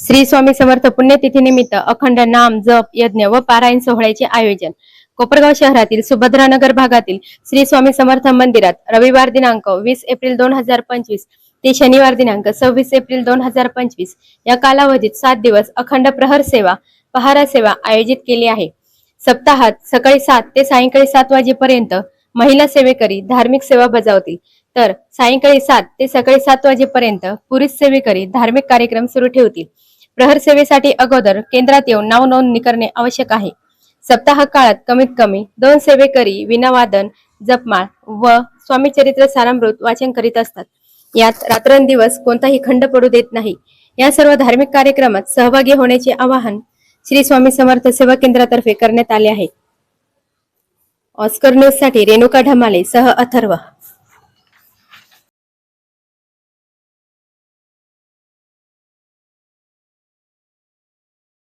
श्री स्वामी समर्थ पुण्यतिथीनिमित्त अखंड नाम जप यज्ञ व पारायण सोहळ्याचे आयोजन. कोपरगाव शहरातील सुभद्रानगर भागातील श्री स्वामी समर्थ मंदिरात रविवार दिनांक वीस एप्रिल दोन हजार पंचवीस ते शनिवार दिनांक सव्वीस एप्रिल दोन हजार पंचवीस या कालावधीत सात दिवस अखंड प्रहर सेवा पहारा सेवा आयोजित केली आहे. सप्ताहात सकाळी सात ते सायंकाळी सात वाजेपर्यंत महिला सेवेकरी धार्मिक सेवा बजावतील. तर सायंकाळी सात ते सकाळी सात वाजेपर्यंत पुरुष सेवेकरी धार्मिक कार्यक्रम सुरू ठेवतील. प्रहर सेवेसाठी अगोदर केंद्रात येऊन नाव नोंदणी करणे आवश्यक आहे. सप्ताह काळात कमीत कमी दोन सेवेकरी विनावादन जपमाळ व स्वामी चरित्र सारामृत वाचन करीत असतात. यात रात्रंदिवस कोणताही खंड पडू देत नाही. या सर्व धार्मिक कार्यक्रमात सहभागी होण्याचे आवाहन श्री स्वामी समर्थ सेवा केंद्रातर्फे करण्यात आले आहे. ऑस्कर न्यूजसाठी रेणुका ढमाले सह अथर्व